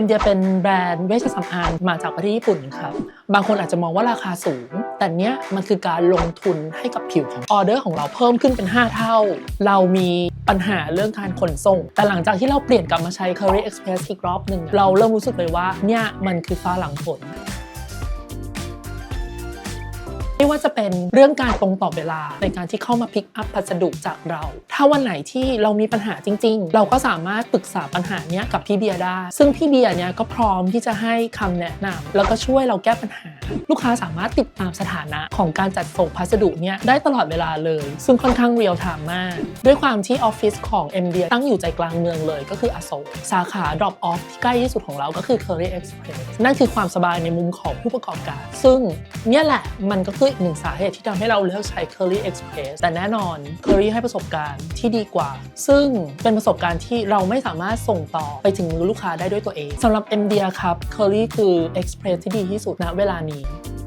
อ็มเดียเป็นแบรนด์เวชสำอางมาจากประเทศญี่ปุ่นครับ บางคนอาจจะมองว่าราคาสูง แต่เนี้ยมันคือการลงทุนให้กับผิวของออเดอร์ของเราเพิ่มขึ้นเป็น 5 เท่า เรามีปัญหาเรื่องการขนส่ง แต่หลังจากที่เราเปลี่ยนกลับมาใช้ Curry Express อีกรอบหนึ่ง เราเริ่มรู้สึกเลยว่าเนี่ยมันคือฟ้าหลังฝน ไม่ว่าจะเป็นเรื่องการตรงต่อเวลาในการที่เข้ามาพิกอัพพัสดุจากเรา ถ้าวันไหนที่เรามีปัญหาจริง ๆ เราก็สามารถปรึกษาปัญหาเนี้ยกับพี่เบียร์ได้ ซึ่งพี่เบียร์เนี้ยก็พร้อมที่จะให้คำแนะนำแล้วก็ช่วยเราแก้ปัญหา ลูกค้าสามารถติดตามสถานะของการจัดส่งพัสดุเนี้ยได้ตลอดเวลาเลย ซึ่งค่อนข้างเรียลไทม์มาก ด้วยความที่ออฟฟิศของ m d ตั้งอยู่ใจกลางเมืองเลย ก็คืออโศกสาขา drop off ที่ใกล้ที่สุดของเราก็คือ Curry Express นั่นคือความสบายในมุมของผู้ประกอบการ ซึ่งเนี่ยแหละมันก็คืออีกหนึ่งสาเหตุที่ทำให้เราเลือกใช้ Curry Express แต่แน่นอน Curry ให้ประสบการณ์ที่ดีกว่า ซึ่งเป็นประสบการณ์ที่เราไม่สามารถส่งต่อไปถึงมือลูกค้าได้ด้วยตัวเองสำหรับ m d ครับ Curry คือ Express ที่ดีที่สุดณเวลานี้ day.